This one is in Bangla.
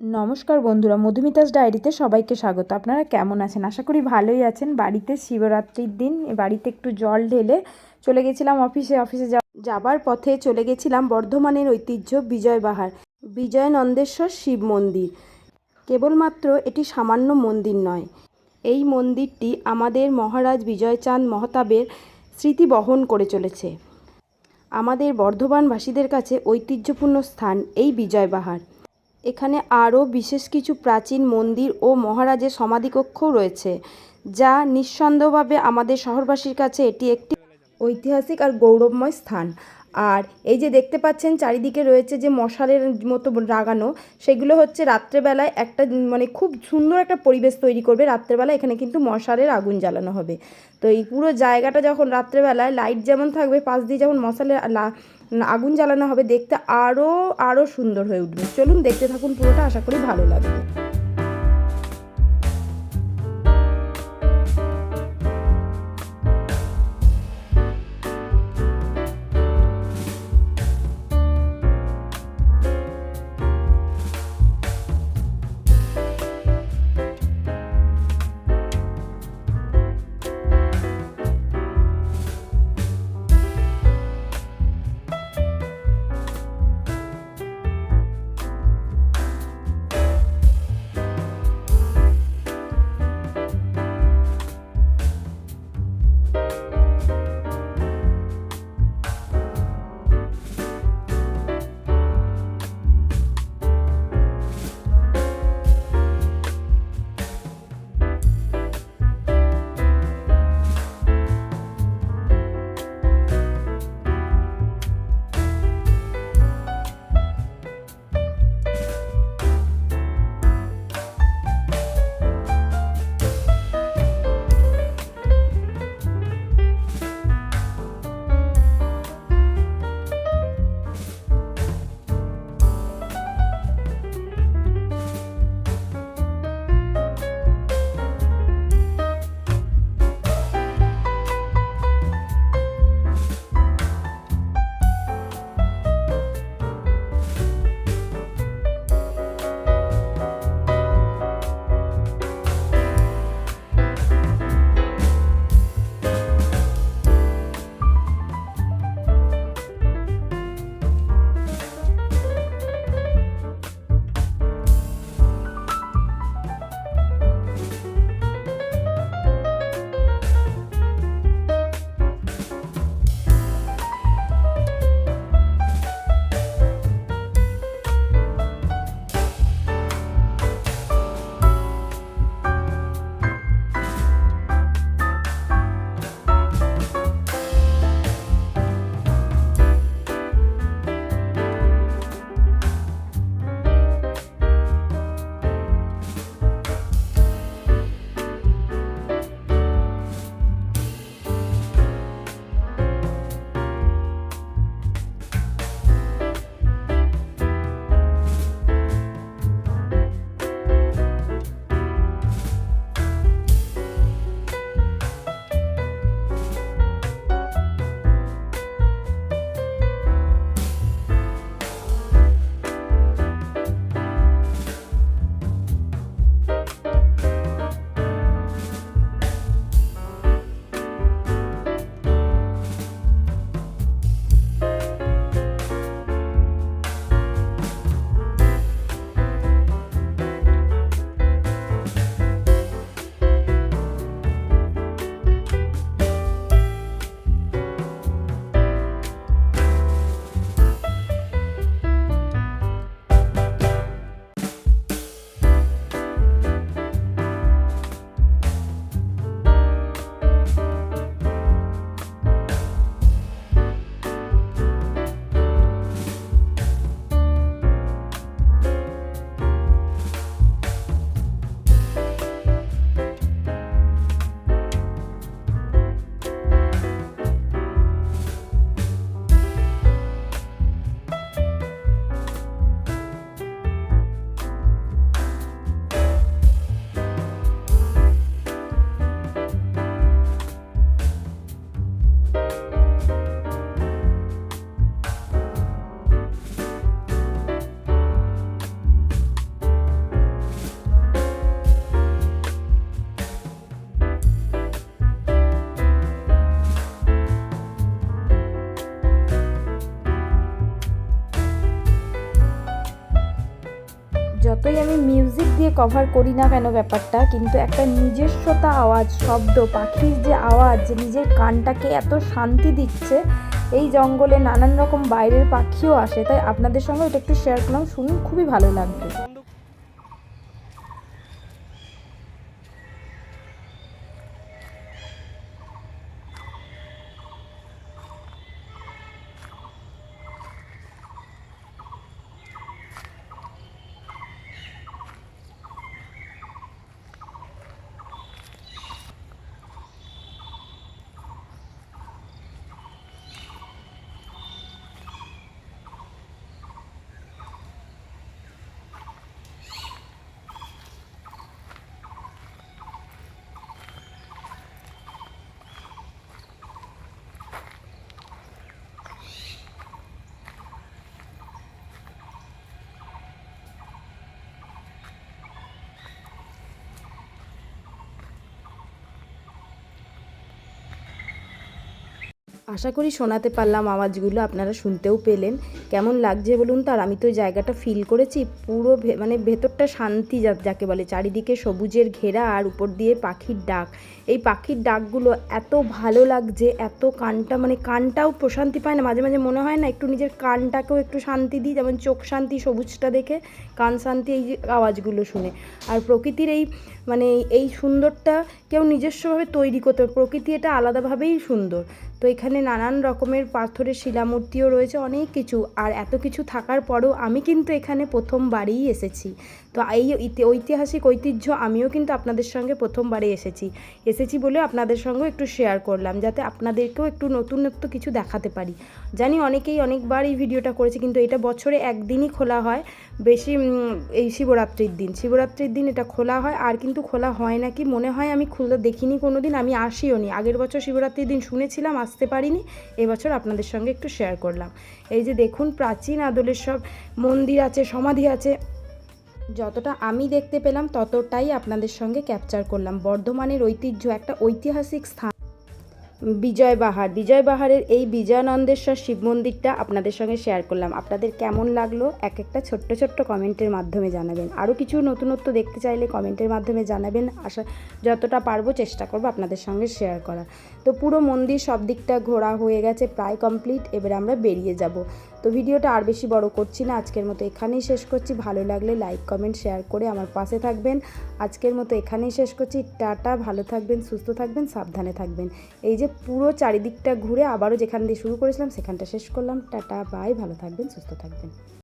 নমস্কার বন্ধুরা, মধুমিতাস ডায়েরিতে সবাইকে স্বাগত। আপনারা কেমন আছেন? আশা করি ভালোই আছেন। বাড়িতে শিবরাত্রির দিন, বাড়িতে একটু জল ঢেলে চলে গেছিলাম অফিসে। অফিসে যাবার পথে চলে গেছিলাম বর্ধমানের ঐতিহ্য বিজয়বাহার বিজয়নন্দেশ্বর শিব মন্দির। কেবলমাত্র এটি সামান্য মন্দির নয়, এই মন্দিরটি আমাদের মহারাজ বিজয়চাঁদ মহতাবের স্মৃতি বহন করে চলেছে। আমাদের বর্ধমানবাসীদের কাছে ঐতিহ্যপূর্ণ স্থান এই বিজয়বাহার এখানে আরও বিশেষ কিছু প্রাচীন মন্দির ও মহারাজের সমাধিকক্ষও রয়েছে, যা নিঃসন্দেহভাবে আমাদের শহরবাসীর কাছে এটি একটি ঐতিহাসিক আর গৌরবময় স্থান। আর এই যে দেখতে পাচ্ছেন, চারিদিকে রয়েছে যে মশালের মতো লাগানো সেগুলো হচ্ছে রাত্রেবেলায় একটা মানে খুব সুন্দর একটা পরিবেশ তৈরি করবে। রাত্রেবেলা এখানে কিন্তু মশালের আগুন জ্বালানো হবে। তো এই পুরো জায়গাটা যখন রাত্রেবেলায় লাইট যেমন থাকবে, পাশ দিয়ে যেমন মশালের আগুন জ্বালানো হবে, দেখতে আরও আরও সুন্দর হয়ে উঠবে। চলুন দেখতে থাকুন, পুরোটা আশা করি ভালো লাগবে। যতই আমি মিউজিক দিয়ে কভার করি না কেন ব্যাপারটা, কিন্তু একটা নিজস্বতা আওয়াজ, শব্দ, পাখির যে আওয়াজ, যে নিজের কানটাকে এত শান্তি দিচ্ছে, এই জঙ্গলে নানান রকম বাইরের পাখিও আসে, তাই আপনাদের সঙ্গে এটা একটু শেয়ার করলাম শুনুন খুবই ভালো লাগবে আশা করি শোনাতে পারলাম আওয়াজগুলো, আপনারা শুনতেও পেলেন। কেমন লাগছে বলুন তো? আর আমি তো জায়গাটা ফিল করেছি, পুরো মানে ভেতরটা শান্তি যাকে বলে, চারিদিকে সবুজের ঘেরা আর উপর দিয়ে পাখির ডাক। এই পাখির ডাকগুলো এত ভালো লাগছে, এত কানটা মানে কানটাও প্রশান্তি পায় না। মাঝে মাঝে মনে হয় না একটু নিজের কানটাকেও একটু শান্তি দিই, যেমন চোখ শান্তি, সবুজটা দেখে কান শান্তি, এই আওয়াজগুলো শুনে। আর প্রকৃতির এই মানে এই সুন্দরটা কেউ নিজস্বভাবে তৈরি করতে পারে, প্রকৃতি এটা আলাদাভাবেই সুন্দর। তো এখানে নানান রকমের পাথরের শিলামূর্তিও রয়েছে, অনেক কিছু। আর এত কিছু থাকার পরও আমি কিন্তু এখানে প্রথমবারই এসেছি। তো এই ঐতিহাসিক ঐতিহ্য, আমিও কিন্তু আপনাদের সঙ্গে প্রথমবারে এসেছি। এসেছি বলে আপনাদের সঙ্গেও একটু শেয়ার করলাম, যাতে আপনাদেরকেও একটু নতুনত্ব কিছু দেখাতে পারি। জানি অনেকেই অনেকবার এই ভিডিওটা করেছে, কিন্তু এটা বছরে একদিনই খোলা হয়। বেশি এই শিবরাত্রির দিন। শিবরাত্রির দিন এটা খোলা হয়, আর কিন্তু খোলা হয় নাকি মনে হয় আমি খুলে দেখিনি কোনো দিন আমি আসিও নি। আগের বছর শিবরাত্রির দিন শুনেছিলাম, আসতে পারিনি। এবছর আপনাদের সঙ্গে একটু শেয়ার করলাম। এই যে দেখুন, প্রাচীন আদলের সব মন্দির আছে, সমাধি আছে। যতটা আমি দেখতে পেলাম, ততটাই আপনাদের সঙ্গে ক্যাপচার করলাম। বর্ধমানের ঐতিহ্য একটা ঐতিহাসিক স্থান। বিজয়বাহার বিজয়বাহারের এই বিজয়ানন্দেশ্বর শিব মন্দিরটা আপনাদের সঙ্গে শেয়ার করলাম। আপনাদের কেমন লাগল? এক একটা ছোট্ট ছোট্ট কমেন্টের মাধ্যমে জানাবেন। আরও কিছু নতুনত্ব দেখতে চাইলে কমেন্টের মাধ্যমে জানাবেন। আশা, যতটা পারব চেষ্টা করব আপনাদের সঙ্গে শেয়ার করার। তো পুরো মন্দির সব দিকটা ঘোরা হয়ে গেছে, প্রায় কমপ্লিট এবারে আমরা বেরিয়ে যাব। তো ভিডিওটা আর বেশি বড় করছি না। আজকের মতো এখানেই শেষ করছি। ভালো লাগলে লাইক কমেন্ট শেয়ার করে আমার পাশে থাকবেন। আজকের মতো এখানেই শেষ করছি। টাটা, ভালো থাকবেন, সুস্থ থাকবেন, সাবধানে থাকবেন। এই যে পুরো চারিদিকটা ঘুরে আবারও যেখান দিয়ে শুরু করেছিলাম, সেখানটা শেষ করলাম। টাটা বাই ভালো থাকবেন, সুস্থ থাকবেন।